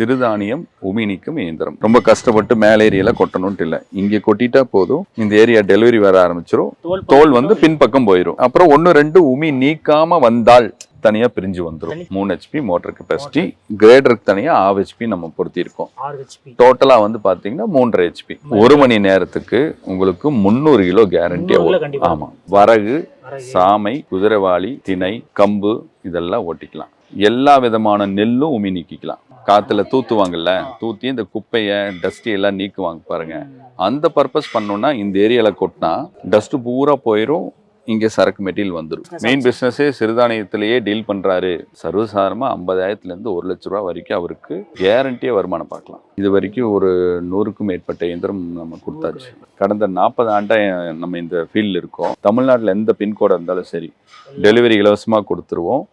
சிறுதானியம் உமி நீக்கும் இயந்திரம். ரொம்ப கஷ்டப்பட்டு மேல் ஏரியால கொட்டணும்ட்டு இல்லை. இங்கே கொட்டிட்டா போதும். இந்த ஏரியா டெலிவரி வர ஆரம்பிச்சிரும். தோல் வந்து பின்பக்கம் போயிடும் அப்புறம் ஒன்று ரெண்டு உமி நீக்காம வந்தால் தனியா பிரிஞ்சு வந்துடும் மூணு ஹெச்பி மோட்டர் கெப்பாசிட்டி கிரேடருக்கு தனியா ஆறு ஹெச்பி நம்ம பொருத்தியிருக்கோம். ஆறு ஹெச்பி டோட்டலா வந்து பாத்தீங்கன்னா மூன்றரை ஹெச்பி ஒரு மணி நேரத்துக்கு உங்களுக்கு முந்நூறு கிலோ கேரண்டியா முந்நூறு கிலோ கண்டிப்பா. ஆமா. வரகு வரகு. சாமை குதிரைவாளி திணை கம்பு இதெல்லாம் ஓட்டிக்கலாம். எல்லா விதமான நெல்லும் உமி நீக்கிக்கலாம். காத்துல தூத்துவாங்கல்ல தூத்தி இந்த குப்பைய டஸ்ட் எல்லாம் நீக்குவாங்க பாருங்க. அந்த பர்பஸ் பண்ணோம்னா இந்த ஏரியால கொட்டினா டஸ்ட் பூரா போயிடும் இங்க சரக்கு மெட்டீரியல் வந்துடும் மெயின் பிசினஸே சிறுதானியத்திலேயே டீல் பண்றாரு. சர்வசாதாரணமா ஐம்பதாயிரத்துல இருந்து ஒரு லட்ச ரூபா வரைக்கும் அவருக்கு கேரண்டியா வருமானம் பார்க்கலாம். இது வரைக்கும் ஒரு நூறுக்கும் மேற்பட்ட இயந்திரம் நம்ம கொடுத்தாச்சு. கடந்த நாற்பது ஆண்டா நம்ம இந்த ஃபீல்டில் இருக்கோம். தமிழ்நாட்டில் எந்த பின்கோடாக இருந்தாலும் சரி டெலிவரி இலவசமாக கொடுத்துருவோம்.